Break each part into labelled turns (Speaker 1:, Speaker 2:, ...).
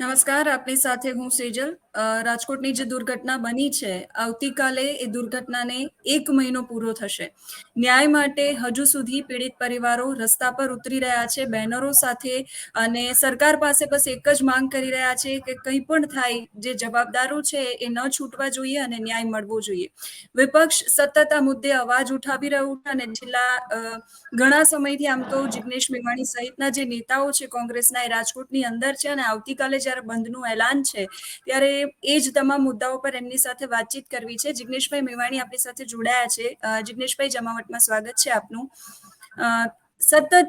Speaker 1: નમસ્કાર આપની સાથે હું સેજલ. રાજકોટની જે દુર્ઘટના બની છે, આવતીકાલે એ દુર્ઘટનાને એક મહિનો પૂરો થશે. ન્યાય માટે હજુ સુધી પીડિત પરિવારો રસ્તા પર ઉતરી રહ્યા છે, બેનરો સાથે અને સરકાર પાસે બસ એક જ માંગ કરી રહ્યા છે કે કંઈ પણ થાય, જે જવાબદારો છે એ ન છૂટવા જોઈએ અને ન્યાય મળવો જોઈએ. વિપક્ષ સતત આ મુદ્દે અવાજ ઉઠાવી રહ્યું છે અને છેલ્લા ઘણા સમયથી આમ તો જિગ્નેશ મેવાણી સહિતના જે નેતાઓ છે કોંગ્રેસના એ રાજકોટની અંદર છે અને આવતીકાલે જ્યારે બંધનું એલાન છે, ત્યારે એ જ તમામ મુદ્દાઓ પર એમની સાથે વાતચીત કરવી છે. જિગ્નેશભાઈ મેવાણી આપણી સાથે જોડાયા છે. જિગ્નેશભાઈ, જમાવટમાં સ્વાગત છે આપનું. સતત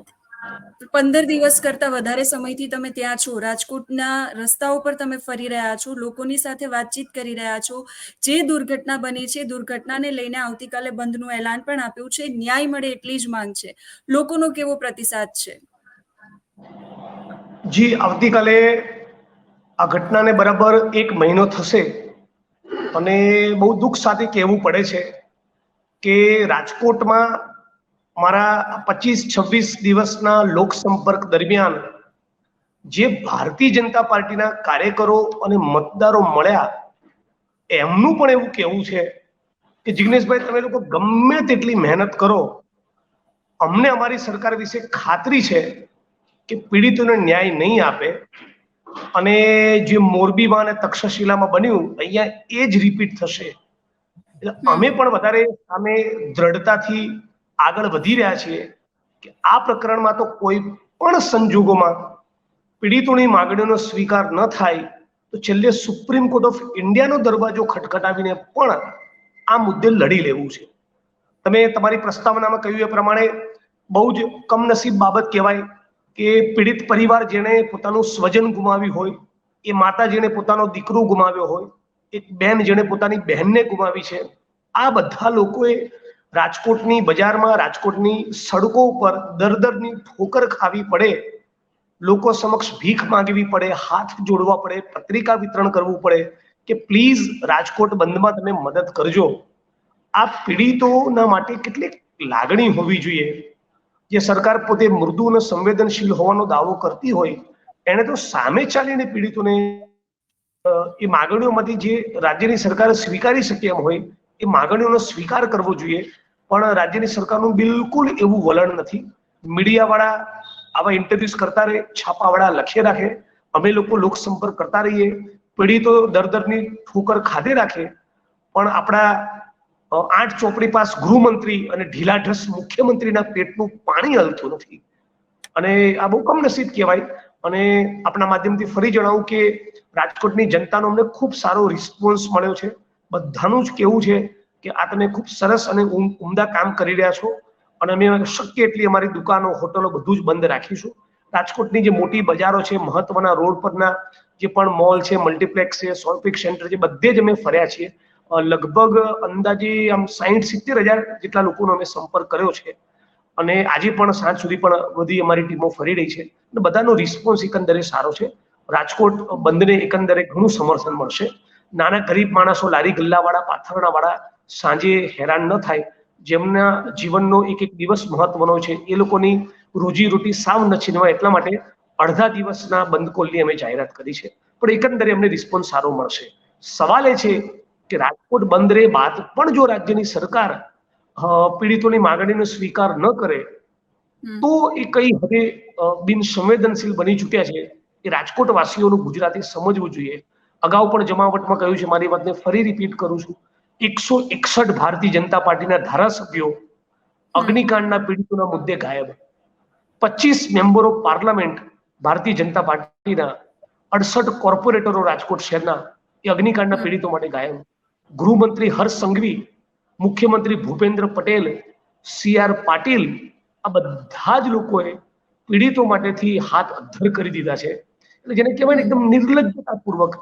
Speaker 1: પંદર દિવસ કરતા વધારે સમયથી તમે ત્યાં છો. રાજકોટના રસ્તાઓ પર તમે ફરી રહ્યા છો. લોકોની સાથે વાતચીત કરી રહ્યા છો. જે દુર્ઘટના બની છે, દુર્ઘટનાને લઈને આવતીકાલે બંધનું એલાન પણ આપ્યું છે. ન્યાય મળે એટલી જ માંગ છે. લોકોનો કેવો પ્રતિસાદ છે?
Speaker 2: જી, આવતીકાલે આ ઘટનાને બરાબર એક મહિનો થશે અને બહુ દુઃખ સાથે કહેવું પડે છે કે રાજકોટમાં મારા પચીસ છવ્વીસ દિવસના લોકસંપર્ક દરમિયાન જે ભારતીય જનતા પાર્ટીના કાર્યકરો અને મતદારો મળ્યા, એમનું પણ એવું કહેવું છે કે, જિગ્નેશભાઈ, તમે લોકો ગમે તેટલી મહેનત કરો, અમને અમારી સરકાર વિશે ખાતરી છે કે પીડિતોને ન્યાય નહીં આપે અને જે મોરબીમાં અને તક્ષશિલામાં બન્યું અહીંયા એ જ રિપીટ થશે. એટલે અમે પણ વધારે સામે દ્રઢતાથી આગળ વધી રહ્યા છીએ કે આ પ્રકરણમાં તો કોઈ પણ સંજોગોમાં પીડિતોની માગણીઓનો સ્વીકાર ન થાય તો છેલ્લે સુપ્રીમ કોર્ટ ઓફ ઇન્ડિયાનો દરવાજો ખટખટાવીને પણ આ મુદ્દે લડી લેવું છે. તમે તમારી પ્રસ્તાવનામાં કહ્યું એ પ્રમાણે બહુ જ કમનસીબ બાબત કહેવાય. કે પીડિત પરિવાર જેણે પોતાનું સ્વજન ગુમાવ્યું હોય, એ માતા જેણે પોતાનો દીકરો ગુમાવ્યો હોય એક બેન જેણે પોતાની બહેનને ગુમાવી છે, આ બધા લોકોએ રાજકોટની બજારમાં, રાજકોટની સડકો ઉપર દર દરની ઠોકર ખાવી પડે, લોકો સમક્ષ ભીખ માંગવી પડે, હાથ જોડવા પડે, પત્રિકા વિતરણ કરવું પડે, કે પ્લીઝ રાજકોટ બંધમાં તમે મદદ કરજો. આ પીડિતોના માટે કેટલીક લાગણી હોવી જોઈએ. જે સરકાર પોતે મૃદુ અને સંવેદનશીલ હોવાનો દાવો કરતી હોય, એને તો સામે ચાલીને પીડિતોને એ માગણીઓમાંથી જે રાજ્યની સરકાર સ્વીકારી શકે એમ હોય, એ માગણીઓનો સ્વીકાર કરવો જોઈએ. પણ રાજ્યની સરકારનું બિલકુલ એવું વલણ નથી. મીડિયાવાળા આવા ઇન્ટરવ્યુઝ કરતા રહે, છાપાવાળા લખી રાખે. અમે લોકો લોકસંપર્ક કરતા રહીએ. પીડિતો દર દરની ઠોકર ખાધે રાખે. પણ આપણા આઠ ચોપડી પાસ ગૃહમંત્રી અને ઢીલાઢસ મુખ્યમંત્રીના પેટનું પાણી હલતું નથી. અને આ બહુ કમનસીબ કહેવાય. અને આપણા માધ્યમથી ફરી જણાવું કે રાજકોટની જનતાનો અમને ખૂબ સારો રિસ્પોન્સ મળ્યો છે. બધાનું જ કેવું છે કે આ તમે ખૂબ સરસ અને ઉમ- ઉમદા કામ કરી રહ્યા છો. અને અમે શક્ય એટલી અમારી દુકાનો, હોટલો બધું જ બંધ રાખીશું. રાજકોટની જે મોટી બજારો છે, મહત્વના રોડ પરના જે પણ મોલ છે, મલ્ટીપ્લેક્સ છે શોપિંગ સેન્ટર છે, બધે જ અમે ફર્યા છીએ. લગભગ અંદાજે આમ સાહીઠ સિત્તેર હજાર જેટલા લોકોનો અમે સંપર્ક કર્યો છે. અને આજે પણ સાંજ સુધી પણ બધી અમારી ટીમો ફરી રહી છે અને બધાનો રિસ્પોન્સ એકંદરે સારો છે. રાજકોટ બંધને એકંદરે ઘણું સમર્થન મળશે. નાના ગરીબ માણસો લારી ગલ્લાવાળા, પાથરણાવાળા સાંજે હેરાન ન થાય. જેમના જીવનનો એક એક દિવસ મહત્વનો છે. એ લોકોની રોજી રોટી સાવ ન છીનવાય એટલા માટે અડધા દિવસના બંધ કોલની અમે જાહેરાત કરી છે. પણ એકંદરે અમને રિસ્પોન્સ સારો મળશે. સવાલ એ છે કે રાજકોટ બંદરે બાદ પણ જો રાજ્યની સરકાર પીડિતોની માગણીનો સ્વીકાર ન કરે તો એ કઈ હદે બિનસંવેદનશીલ સંવેદનશીલ બની ચૂક્યા છે. એ રાજકોટ વાસીઓનું ગુજરાતી સમજવું જોઈએ. અગાઉ પણ જમાવટમાં કહ્યું છે મારી વાતને ફરી રિપીટ કરું છું. એકસો એકસઠ ભારતીય જનતા પાર્ટીના ધારાસભ્યો અગ્નિકાંડના પીડિતોના મુદ્દે ગાયબ. પચીસ member of parliament Bharatiya Janata પાર્ટીના અડસઠ કોર્પોરેટરો રાજકોટ શહેરના એ અગ્નિકાંડના પીડિતો માટે ગાયબ. ગૃહમંત્રી હર્ષ સંઘવી, મુખ્યમંત્રી ભૂપેન્દ્ર પટેલ, સી આર પાટીલ આ બધા જ લોકોએ પીડિતો માટેથી હાથ અધ્ધર કરી દીધા છે. એટલે જેને કહેવાય ને એકદમ નિર્લજ્જતાપૂર્વક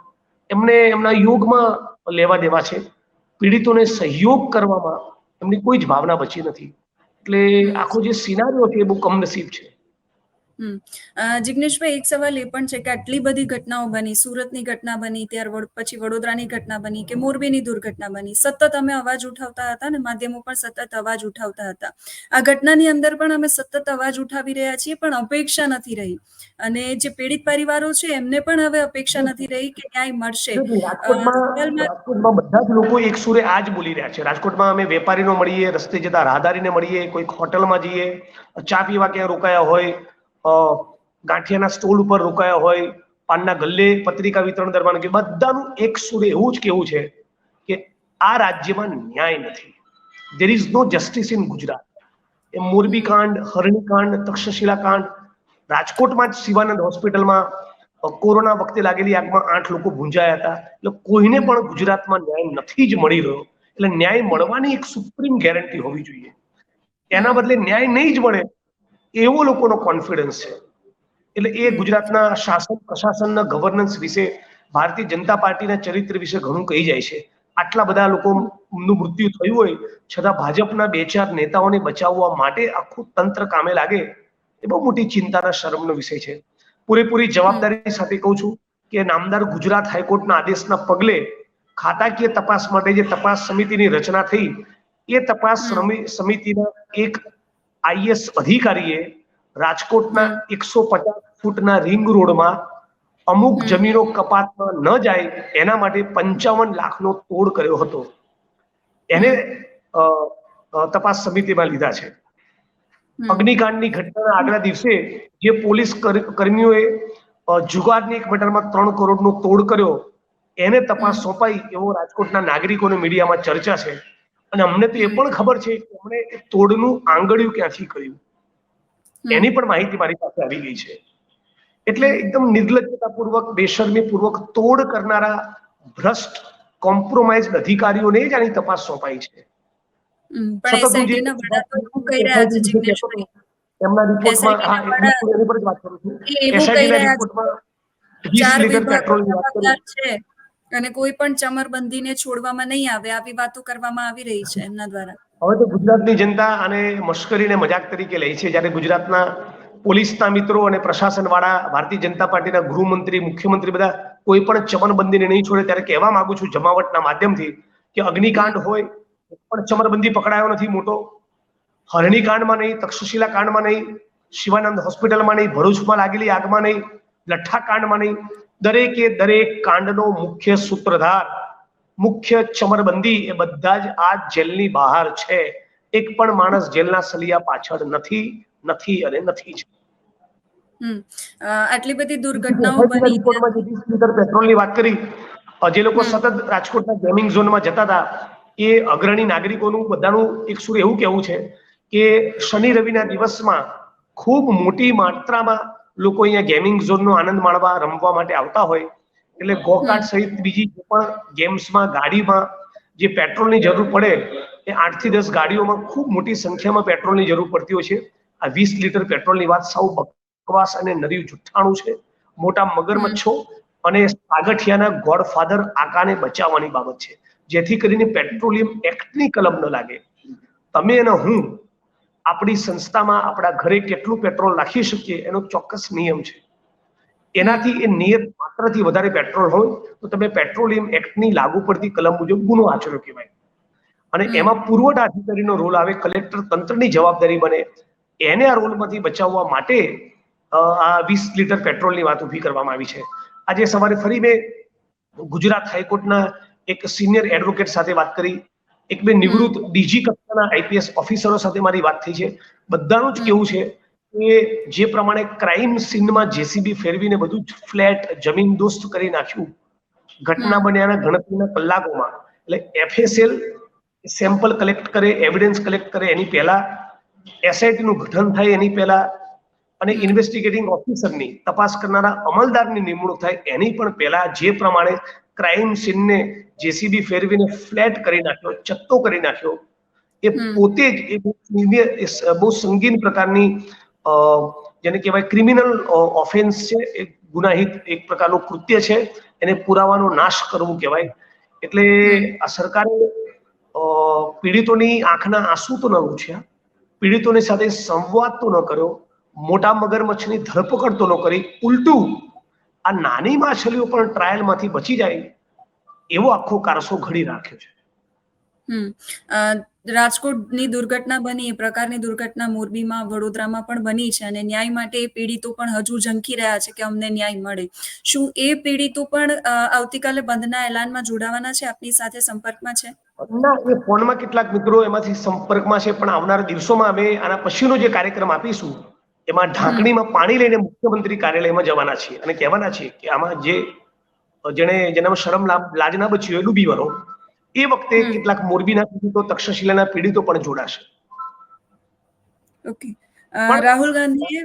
Speaker 2: એમને એમના યોગમાં લેવા દેવા છે. પીડિતોને સહયોગ કરવામાં એમની કોઈ જ ભાવના બચી નથી. એટલે આખો જે સિનારીઓ છે એ બહુ કમનસીબ છે.
Speaker 1: જિગ્નેશભાઈ એક સવાલ એ પણ છે કે આટલી બધી ઘટનાઓ બની સુરતની ઘટના બની ત્યાર પછી વડોદરાની ઘટના બની કે મોરબીની દુર્ઘટના બની સતત અમે અવાજ ઉઠાવતા હતા ને માધ્યમો પણ સતત અવાજ ઉઠાવતા હતા. આ ઘટનાની અંદર પણ અમે સતત અવાજ ઉઠાવી રહ્યા છીએ પણ અપેક્ષા નથી રહી. અને જે પીડિત પરિવારો છે એમને પણ હવે અપેક્ષા નથી રહી કે ન્યાય મળશે.
Speaker 2: બધા જ લોકો એક સુરે આ જ બોલી રહ્યા છે. રાજકોટમાં અમે વેપારીનો મળીએ રસ્તે જતા રાહદારીને મળીએ કોઈક હોટલમાં જઈએ ચા પીવા ક્યાં રોકાયા હોય ગાંઠિયાના સ્ટોલ ઉપર રોકાયા હોય, પાનના ગલ્લે, પત્રિકા વિતરણ દરમિયાન કે બધાનું એક સુરે એવું જ કેવું છે કે આ રાજ્યમાં ન્યાય નથી. There is no justice in Gujarat એ મોરબી કાંડ, હરણી કાંડ, તક્ષશિલા કાંડ, રાજકોટમાં જ શિવાનંદ હોસ્પિટલમાં કોરોના વખતે લાગેલી આગમાં આઠ લોકો ભૂંજાયા હતા. એટલે કોઈને પણ ગુજરાતમાં ન્યાય નથી જ મળી રહ્યો. એટલે ન્યાય મળવાની એક સુપ્રીમ ગેરંટી હોવી જોઈએ. એના બદલે ન્યાય નહીં જ મળે એવો લોકોનો કોન્ફિડન્સ છે. એટલે એ ગુજરાતના શાસન, પ્રશાસનના ગવર્નન્સ વિશે ભારતીય જનતા પાર્ટીના ચરિત્ર વિશે ઘણું કહી જાય છે. આટલા બધા લોકોનું મૃત્યુ થયું હોય, છતાં ભાજપના બે ચાર નેતાઓને બચાવવા માટે આખું તંત્ર કામે લાગે, એ બહુ મોટી ચિંતાના શરમનો વિષય છે. પૂરેપૂરી જવાબદારી સાથે કહું છું કે નામદાર ગુજરાત હાઈકોર્ટના આદેશના પગલે ખાતાકીય તપાસ માટે જે તપાસ સમિતિની રચના થઈ, એ તપાસ સમિતિના એક આઈએસ અધિકારીએ રાજકોટના એકસો પચાસ ફૂટના રિંગ રોડમાં અમુક જમીનો કપાતમાં ન જાય એના માટે પંચાવન લાખનો તોડ કર્યો હતો. એને તપાસ સમિતિમાં લીધા છે. અગ્નિકાંડની ઘટનાના આગલા દિવસે જે પોલીસ કર્મીઓએ જુગારની એક મેટરમાં ત્રણ કરોડનો તોડ કર્યો એને તપાસ સોંપાઈ એવો રાજકોટના નાગરિકોને મીડિયામાં ચર્ચા છે. અને અમને તો એ પણ ખબર છે કે અમને એ તોડનું આંગળિયું ક્યાંથી કર્યું? એની પણ માહિતી મારી પાસે આવી ગઈ છે. એટલે એકદમ નિર્લજ્જતાપૂર્વક બેશરમીપૂર્વક તોડ કરનારા ભ્રષ્ટ કોમ્પ્રોમાઇઝ અધિકારીઓને જ આની તપાસ સોંપાઈ છે. એમના રિપોર્ટમાં
Speaker 1: SIT
Speaker 2: હા
Speaker 1: ના વડા-
Speaker 2: એની પર જ વાત કરું છું
Speaker 1: એ એવું
Speaker 2: SIT
Speaker 1: કહી
Speaker 2: ના
Speaker 1: રહ્યા છે
Speaker 2: રિપોર્ટમાં 20
Speaker 1: ચાર
Speaker 2: લીટર
Speaker 1: વિભાગો
Speaker 2: પેટ્રોલની વાત કરી
Speaker 1: જવાબદાર છે અને કોઈ પણ ચમરબંધીને છોડવામાં નહીં આવે. આવી વાતો કરવામાં આવી રહી છે એમના દ્વારા.
Speaker 2: હવે તો ગુજરાતની જનતા આને મશ્કરીને મજાક તરીકે લે છે. જ્યારે ગુજરાતના પોલીસના મિત્રો અને પ્રશાસન ભારતીય જનતા પાર્ટીના ગૃહમંત્રી, મુખ્યમંત્રી બધા કોઈ પણ ચમનબંધીને નહીં છોડે ત્યારે કહેવા માંગુ છું જમાવટના માધ્યમથી કે અગ્નિકાંડ હોય પણ ચમરબંધી પકડાયો નથી મોટો. હરણીકાંડમાં નહીં, તક્ષશિલા કાંડમાં નહીં, શિવાનંદ હોસ્પિટલમાં નહીં, ભરૂચમાં લાગેલી આગમાં નહીં, લઠ્ઠા કાંડમાં નહીં. દરેકે દરેક કાંડનો મુખ્ય સૂત્રધાર મુખ્ય ચમરબંધી એ બધા જ આ જેલની બહાર છે. એક પણ માણસ જેલના સલિયા પાછળ નથી નથી અને નથી જ.
Speaker 1: આટલી બધી દુર્ઘટનાઓ બની
Speaker 2: રિપોર્ટમાં જે 20 લીટર પેટ્રોલની વાત કરી જે લોકો સતત રાજકોટના ગેમિંગ ઝોનમાં જતા હતા એ અગ્રણી નાગરિકોનું બધાનું એક સુર એવું કહેવું છે કે શનિ રવિના દિવસમાં ખૂબ મોટી માત્રામાં લોકો અહીંયા ગેમિંગ ઝોનનો આનંદ માણવા રમવા માટે આવતા હોય. એટલે ગોકાર્ટ સહિત બીજી જે પણ ગેમ્સમાં ગાડીમાં જે પેટ્રોલની જરૂર પડે એ આઠથી દસ ગાડીઓમાં ખૂબ મોટી સંખ્યામાં પેટ્રોલની જરૂર પડતી હોય છે. આ વીસ લીટર પેટ્રોલની વાત સૌ બકવાસ અને નરી જુઠ્ઠાણું છે. મોટા મગરમચ્છો અને સાગઠિયાના ગોડફાધર આકાને બચાવવાની બાબત છે. જેથી કરીને પેટ્રોલિયમ એક્ટની કલમ ન લાગે. તમે અને હું આપણી સંસ્થામાં આપણા ઘરે કેટલું પેટ્રોલ નાખી શકીએ એનો ચોક્કસ નિયમ છે. એનાથી એ નિયત માત્રથી વધારે પેટ્રોલ હોય તો તમે પેટ્રોલિયમ એક્ટની લાગુ પડતી કલમ મુજબ ગુનો આચર્યો કહેવાય. અને એમાં પુરવઠા અધિકારીનો રોલ આવે કલેક્ટર તંત્રની જવાબદારી બને. એને આ રોલમાંથી બચાવવા માટે આ વીસ લીટર પેટ્રોલની વાત ઊભી કરવામાં આવી છે. આજે સવારે ફરી મેં ગુજરાત હાઈકોર્ટના એક સિનિયર એડવોકેટ સાથે વાત કરી. એક બે નિવૃત્ત ડીજી કક્ષાના આઈપીએસ ઓફિસરો સાથે મારી વાત થઈ છે. બધાનું જ કેવું છે કે જે પ્રમાણે ક્રાઇમ સીનમાં જેસીબી ફેરવીને બધું જ ફ્લેટ જમીન દોસ્ત કરી નાખ્યું. ઘટના બન્યાના ગણતરીના કલાકોમાં. એટલે એફએસએલ સેમ્પલ કલેક્ટ કરે એવિડન્સ કલેક્ટ કરે એની પહેલા. એસઆઈટીનું ગઠન થાય એની પહેલા. અને ઇન્વેસ્ટિગેટિંગ ઓફિસરની તપાસ કરનારા અમલદારની નિમણૂક થાય એની પણ પહેલા. જે પ્રમાણે ક્રાઇમ સીનને જેસીબી ફેરવીને ફ્લેટ કરી નાખ્યો ચત્તો કરી નાખ્યો. એ પોતે જ એ બહુ એ સંગીન પ્રકારની અ, જેને કહેવાય ક્રિમિનલ ઓફેન્સ છે એક ગુનાહિત એક પ્રકારનું કૃત્ય છે એને પુરાવાનો નાશ કરવું કહેવાય. એટલે આ સરકારે પીડિતોની આંખના આંસુ તો ન ઉછ્યા પીડિતોની સાથે સંવાદ તો ન કર્યો મોટા મગરમચ્છની ધરપકડ તો ન કરી ઉલટું આ નાની માછલીઓ પણ ટ્રાયલમાંથી બચી જાય એવો આખો કારસો ઘડી રાખ્યો છે.
Speaker 1: રાજકોટની દુર્ઘટના બની એ પ્રકારની દુર્ઘટના મોરબીમાં વડોદરામાં પણ બની છે અને ન્યાય માટે એ પીડિતો પણ હજુ ઝંખી રહ્યા છે કે અમને ન્યાય મળે. શું એ પીડિતો પણ આવતીકાલે બંધના એલાનમાં જોડાવાના છે? આપની સાથે સંપર્કમાં છે?
Speaker 2: ના એ ફોનમાં કેટલાક મિત્રો એમાંથી સંપર્કમાં છે પણ આવનારા દિવસોમાં અમે આના પછીનો જે કાર્યક્રમ આપીશું એમાં ઢાંકણીમાં પાણી લઈને મુખ્યમંત્રી કાર્યાલયમાં જવાના છીએ. અને કહેવાના છીએ કે આમાં જે જેને જેનામાં શરમ લાજ ના બચ્યું એ ડૂબી વરો એ વખતે કેટલાક મોરબીના પીડિતો તક્ષશિલાના પીડિતો પણ જોડાશે.
Speaker 1: ઓકે. રાહુલ ગાંધીએ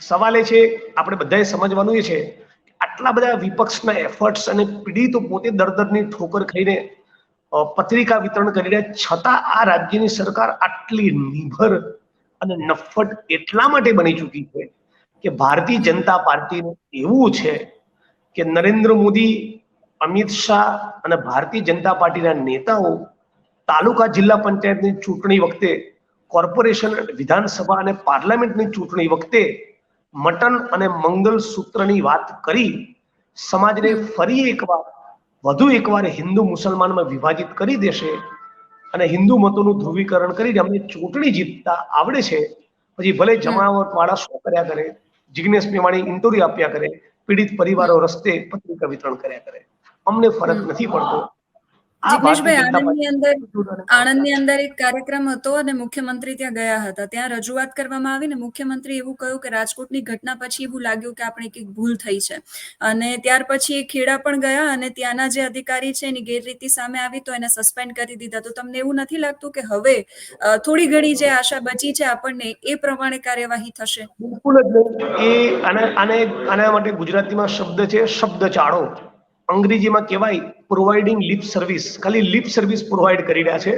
Speaker 2: સવાલ એ છે આપણે બધાએ સમજવાનું એ છે આટલા બધા વિપક્ષના એફર્ટ્સ અને પીડિતો પોતે દરદરની ઠોકર ખાઈને પત્રિકા વિતરણ કરી રહ્યા છતાં આ રાજ્યની સરકાર આટલી નિભર અને નફટ એટલા માટે બની ચૂકી છે કે ભારતીય જનતા પાર્ટીનું એવું છે કે નરેન્દ્ર મોદી, અમિત શાહ અને ભારતીય જનતા પાર્ટીના નેતાઓ તાલુકા જિલ્લા પંચાયતની ચૂંટણી વખતે કોર્પોરેશન, વિધાનસભા અને પાર્લામેન્ટની ચૂંટણી વખતે મટન અને મંગલ સૂત્રની વાત કરી સમાજને ફરી એકવાર, વધુ એકવાર હિન્દુ મુસલમાનમાં વિભાજિત કરી દેશે અને હિન્દુ મતોનું ધ્રુવીકરણ કરીને અમને ચૂંટણી જીતતા આવડે છે. પછી ભલે જમાવટ વાળા શું કર્યા કરે જિજ્ઞેશ મેવાણી ઇન્ટરવ્યુ આપ્યા કરે પીડિત પરિવારો રસ્તે પત્રિકા વિતરણ કર્યા કરે. અમને ફરક નથી પડતો.
Speaker 1: જિગ્નેશભાઈ આણંદની અંદર આણંદની અંદર એક કાર્યક્રમ હતો અને મુખ્યમંત્રી ત્યાં ગયા હતા. ત્યાં રજૂઆત કરવામાં આવી ને મુખ્યમંત્રી એવું કહ્યું કે રાજકોટની ઘટના પછી એવું લાગ્યું કે આપણે કંઈક ભૂલ થઈ છે. અને ત્યાર પછી એ ખેડા પણ ગયા અને ત્યાંના જે અધિકારી છે એની ગેરરીતિ સામે આવી તો એને સસ્પેન્ડ કરી દીધા. તો તમને એવું નથી લાગતું કે હવે થોડી ઘણી જે આશા બચી છે આપણને એ પ્રમાણે કાર્યવાહી થશે?
Speaker 2: બિલકુલ જ નહીં. એ આને આને આના માટે ગુજરાતીમાં શબ્દ છે શબ્દ ચાળો અંગ્રેજીમાં કહેવાય પ્રોવાઇડિંગ લિપ સર્વિસ ખાલી લિપ સર્વિસ પ્રોવાઈડ કરી રહ્યા છે.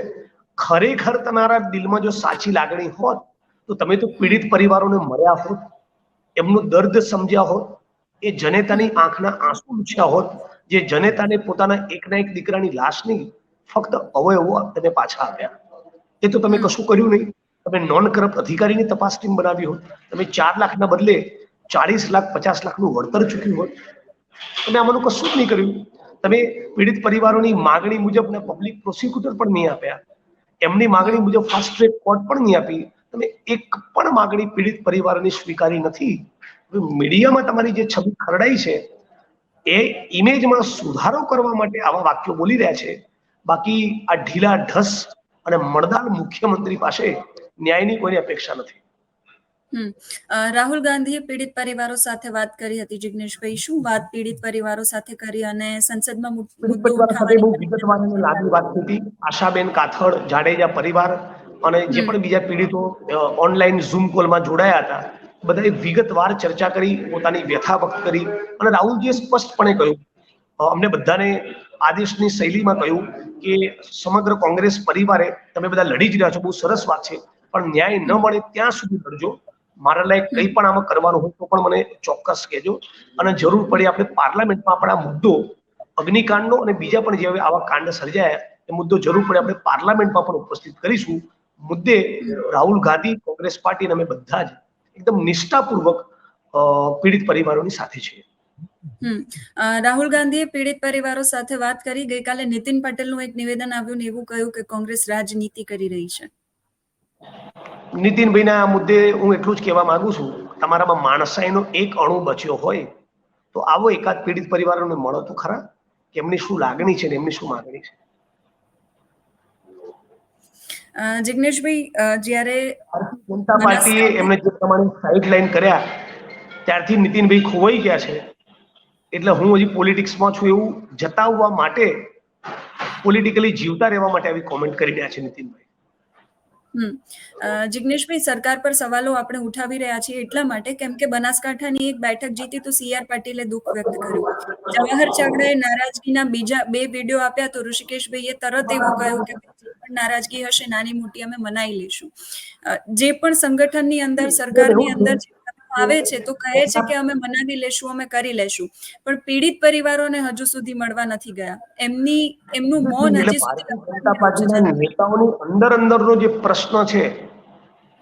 Speaker 2: ખરેખર તમારા દિલમાં જો સાચી લાગણી હોત, તો તમે તો પીડિત પરિવારોને મળ્યા હોત. એમનું દર્દ સમજ્યા હોત. એ જનેતાની આંખના આંસુ લૂછ્યા હોત. જે જનેતાને પોતાના એકના એક દીકરાની લાશની ફક્ત અવયવો તેને પાછા આપ્યા એ તો તમે કશું કર્યું નહીં. તમે નોન કરપ્ટ અધિકારીની તપાસ ટીમ બનાવી હોત. તમે ચાર લાખના બદલે ચાલીસ લાખ, પચાસ લાખનું વળતર ચૂક્યું હોત. તમે આમાંનું કશું જ નહીં કર્યું. તમે પીડિત પરિવારોની માગણી મુજબ ને પબ્લિક પ્રોસિક્યુટર પણ નહીં આપ્યા, એમની માગણી મુજબ ફાસ્ટ ટ્રેક કોર્ટ પણ નહીં આપી, તમે એક પણ માગણી પીડિત પરિવારોની સ્વીકારી નથી. મીડિયામાં તમારી જે છબી ખરડાઈ છે, એ ઇમેજમાં સુધારો કરવા માટે આવા વાક્યો બોલી રહ્યા છે. બાકી આ ઢીલા ઢસ અને મળદાર મુખ્યમંત્રી પાસે ન્યાયની કોઈની અપેક્ષા નથી.
Speaker 1: રાહુલ ગાંધીએ પીડિત પરિવારો સાથે વાત કરી હતી જિગ્નેશભાઈ શું વાત પીડિત પરિવારો સાથે કરી અને સંસદમાં મુદ્દો
Speaker 2: પરિવાર સાથે બહુ
Speaker 1: ઉઠાવવાની
Speaker 2: લાંબી વાત હતી. આશાબેન કાથડ જાડેજા પરિવાર અને જે પણ બીજા પીડિતો ઓનલાઈન ઝૂમ કોલમાં જોડાયા હતા બધાએ વિગતવાર ચર્ચા કરી પોતાની વ્યથા વ્યક્ત કરી અને રાહુલજીએ સ્પષ્ટપણે કહ્યું અમને બધાને આદેશની શૈલીમાં કહ્યું કે સમગ્ર કોંગ્રેસ પરિવારે તમે બધા લડી જ રહ્યા છો બહુ સરસ વાત છે પણ ન્યાય ન મળે ત્યાં સુધી લડજો મારા લાયક કંઈ પણ આમાં કરવાનું હોય તો પણ મને ચોક્કસ કહેજો. અને જરૂર પડે આપણે પાર્લામેન્ટમાં આપણા મુદ્દો, અગ્નિકાંડનો અને બીજા પણ જે આવા કાંડ સર્જાયા, એ મુદ્દો જરૂર પડે આપણે પાર્લામેન્ટમાં પણ ઉપસ્થિત કરીશું. મુદ્દે રાહુલ ગાંધી, કોંગ્રેસ પાર્ટી અને અમે બધા જ એકદમ નિષ્ઠાપૂર્વક પીડિત પરિવારોની સાથે છીએ.
Speaker 1: રાહુલ ગાંધીએ પીડિત પરિવારો સાથે વાત કરી. ગઈકાલે નીતિન પટેલનું એક નિવેદન આવ્યું ને એવું કહ્યું કે કોંગ્રેસ રાજનીતિ કરી રહી છે.
Speaker 2: નીતિનભાઈના આ મુદ્દે હું એટલું જ કહેવા માંગુ છું તમારામાં માણસાઈનો એક અણુ બચ્યો હોય તો આવો એકાદ પીડિત પરિવારોને મળો તો ખરા કે એમની શું લાગણી છે ને એમની શું માગણી છે?
Speaker 1: જિગ્નેશભાઈ જ્યારે
Speaker 2: જનતા પાર્ટીએ એમને જે પ્રમાણે સાઇડ લાઈન કર્યા ત્યારથી નીતિનભાઈ ખોવાઈ ગયા છે એટલે હું હજી પોલિટિક્સમાં છું એવું જતાવવા માટે પોલિટિકલી જીવતા રહેવા માટે આવી કોમેન્ટ કરી રહ્યા છે નીતિનભાઈ.
Speaker 1: જિગ્નેશભાઈ સરકાર પર સવાલો આપણે ઉઠાવી રહ્યા છીએ એટલા માટે કેમ કે બનાસકાંઠાની એક બેઠક જીતી તો સીઆર પાટીલે દુઃખ વ્યક્ત કર્યું. જવાહર ચાવડાએ નારાજગીના બીજા બે વીડિયો આપ્યા તો ઋષિકેશભાઈએ તરત એવું કહ્યું કે પણ નારાજગી હશે નાની મોટી અમે મનાઈ લઈશું. જે પણ સંગઠનની અંદર સરકારની અંદર આવે છે તો કહે છે કે અમે મનાવી લેશું અમે કરી લેશું. પણ પીડિત પરિવારોને હજુ સુધી મળવા નથી ગયા. એમની એમનું મૌન હજી સુધી
Speaker 2: નેતાઓની અંદર અંદરનો જે પ્રશ્ન છે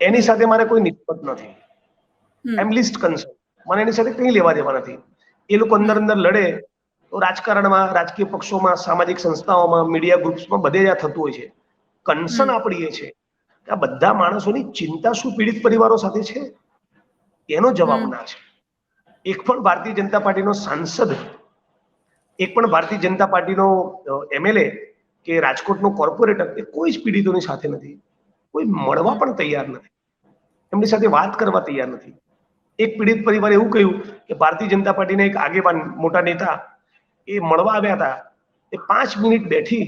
Speaker 2: એની સાથે મારે કોઈ નિસ્બત નથી. આઈ એમ લિસ્ટ કન્સર્ન મને એની સાથે કંઈ લેવા દેવા નથી. એ લોકો અંદર અંદર લડે તો રાજકારણમાં રાજકીય પક્ષોમાં સામાજિક સંસ્થાઓમાં મીડિયા ગ્રુપ્સમાં બધે જ આ થતું હોય છે. કન્સર્ન. આપણી એ છે કે આ બધા માણસોની ચિંતા શું પીડિત પરિવારો સાથે છે? એનો જવાબ ના છે. એક પણ ભારતીય જનતા પાર્ટીનો સાંસદ એક પણ ભારતીય જનતા પાર્ટીનો એમએલએ કે રાજકોટનો કોર્પોરેટર એ કોઈ જ પીડિતોની સાથે નથી કોઈ મળવા પણ તૈયાર નથી એમની સાથે વાત કરવા તૈયાર નથી. એક પીડિત પરિવારે એવું કહ્યું કે ભારતીય જનતા પાર્ટીના એક આગેવાન મોટા નેતા એ મળવા આવ્યા હતા એ પાંચ મિનિટ બેઠી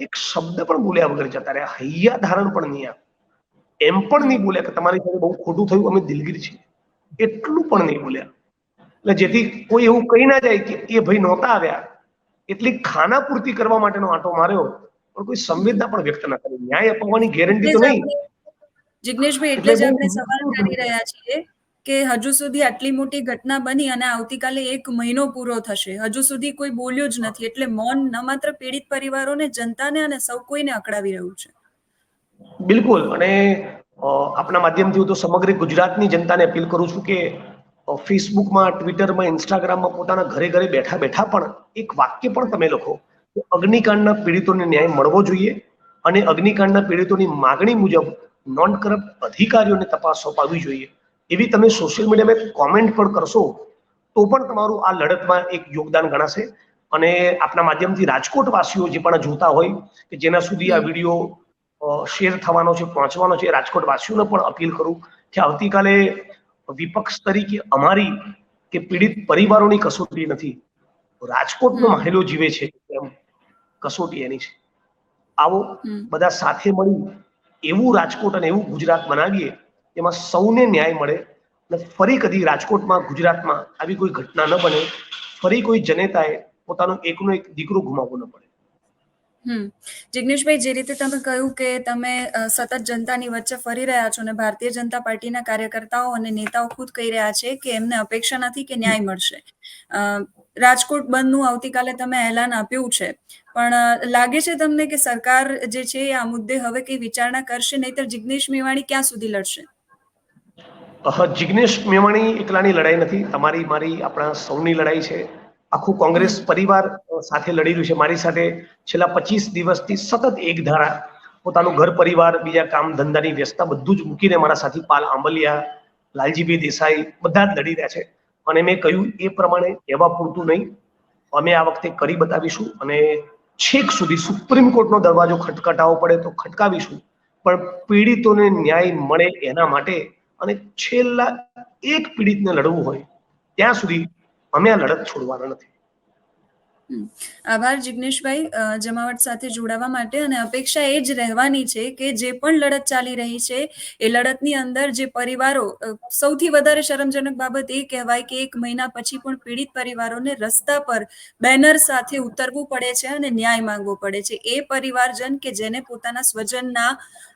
Speaker 2: એક શબ્દ પણ બોલ્યા વગર જતા રહ્યા હૈયા ધારણ પણ નહીં એમ પણ નહીં બોલ્યા કે તમારી સાથે બહુ ખોટું થયું અમે દિલગીર છીએ. એટલું પણ નહીં બોલ્યા એટલે જેથી કોઈ એવું કહી ના જાય કે એ ભાઈ નહોતા આવ્યા. એટલી ખાના પૂર્તિ કરવા માટેનો આંટો માર્યો પણ કોઈ સંવેદના પણ વ્યક્ત ના કરી. ન્યાય અપાવવાની ગેરંટી તો નહીં.
Speaker 1: જિગ્નેશભાઈ એટલે જ આપણે સવાલ કરી રહ્યા છીએ કે હજુ સુધી આટલી મોટી ઘટના બની અને આવતીકાલે એક મહિનો પૂરો થશે. હજુ સુધી કોઈ બોલ્યું જ નથી. એટલે મૌન ન માત્ર પીડિત પરિવારોને જનતાને અને સૌ કોઈને અકળાવી રહ્યું છે.
Speaker 2: બિલકુલ. અને આપના માધ્યમથી હું તો સમગ્ર ગુજરાતની જનતાને અપીલ કરું છું કે ફેસબુકમાં, ટ્વિટરમાં, ઇન્સ્ટાગ્રામમાં પોતાના ઘરે ઘરે બેઠા બેઠા પણ એક વાક્ય પણ તમે લખો કે અગ્નિકાંડના પીડિતોને ન્યાય મળવો જોઈએ અને અગ્નિકાંડના પીડિતોની માગણી મુજબ નોન કરપ્ટ અધિકારીઓને તપાસ સોંપાવી જોઈએ. એવી તમે સોશિયલ મીડિયામાં કોમેન્ટ પણ કરશો તો પણ તમારું આ લડતમાં એક યોગદાન ગણાશે. અને આપના માધ્યમથી રાજકોટ વાસીઓ જે પણ જોતા હોય કે જેના સુધી આ વીડિયો શેર થવાનો છે પહોંચવાનો છે. રાજકોટ વાસીઓને પણ અપીલ કરું કે આવતીકાલે વિપક્ષ તરીકે અમારી કે પીડિત પરિવારોની કસોટી નથી. રાજકોટનો. મહિલો જીવે છે એમ કસોટી એની છે. આવો બધા સાથે મળી એવું રાજકોટ અને એવું ગુજરાત બનાવીએ એમાં સૌને ન્યાય મળે અને ફરી કદી રાજકોટમાં ગુજરાતમાં આવી કોઈ ઘટના ન બને. ફરી કોઈ જનેતાએ પોતાનો એકનો એક દીકરો ગુમાવવો ન પડે.
Speaker 1: હમ. જિગ્નેશભાઈ, જે રીતે તમે કહ્યું કે તમે સતત જનતાની વચ્ચે ફરી રહ્યા છો અને ભારતીય જનતા પાર્ટીના કાર્યકર્તાઓ અને નેતાઓ ખુદ કહી રહ્યા છે કે એમને અપેક્ષા નથી કે ન્યાય મળશે. રાજકોટ બંધનું આવતીકાલે તમે એલાન આપ્યું છે. પણ લાગે છે તમને કે સરકાર જે છે એ આ મુદ્દે હવે કઈ વિચારણા કરશે? નહીતર જિગ્નેશ મેવાણી ક્યાં સુધી લડશે?
Speaker 2: જિગ્નેશ મેવાણી એકલાની લડાઈ નથી. તમારી, મારી, આપણા સૌની લડાઈ છે. આખું કોંગ્રેસ પરિવાર સાથે લડી રહ્યું છે. મારી સાથે છેલ્લા પચીસ દિવસથી સતત એક ધારા, પોતાનું ઘર, પરિવાર, બીજા કામ, ધંધાની વ્યસ્તતા બધું જ મૂકીને મારા સાથી પાલ આંબલિયા, લાલજીભાઈ દેસાઈ બધા જ લડી રહ્યા છે. અને મેં કહ્યું, એ પ્રમાણે કહેવા પૂરતું નહીં. અમે આ વખતે કરી બતાવીશું અને છેક સુધી સુપ્રીમ કોર્ટનો દરવાજો ખટખટાવો પડે તો ખટકાવીશું. પણ પીડિતોને ન્યાય મળે એના માટે અને છેલ્લા એક પીડિતને લડવું હોય, ત્યાં સુધી અમે આ લડત છોડવાના નથી.
Speaker 1: આભાર જિગ્નેશભાઈ. જમાવટ સાથે જોડાવા માટે અને અપેક્ષા એ જ રહેવાની છે કે જે પણ લડત ચાલી રહી છે એ લડતની અંદર જે પરિવારો સૌથી વધારે શરમજનક બાબત એ કહેવાય કે એક મહિના પછી પણ પીડિત પરિવારોને રસ્તા પર બેનર સાથે ઉતરવું પડે છે અને ન્યાય માંગવો પડે છે. એ પરિવારજન કે જેને પોતાના સ્વજનના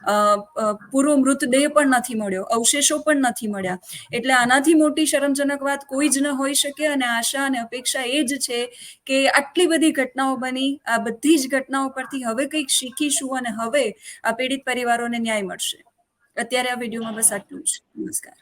Speaker 1: અ, અ, પૂરો મૃતદેહ પણ નથી મળ્યો અવશેષો પણ નથી મળ્યા. એટલે આનાથી મોટી શરમજનક વાત કોઈ જ ન હોઈ શકે અને આશા અને અપેક્ષા એ જ છે કે આટલી બધી ઘટનાઓ બની, આ બધી જ ઘટનાઓ પરથી હવે કંઈક શીખીશું અને હવે આ પીડિત પરિવારોને ન્યાય મળશે. અત્યારે આ વિડીયોમાં બસ આટલું જ. નમસ્કાર.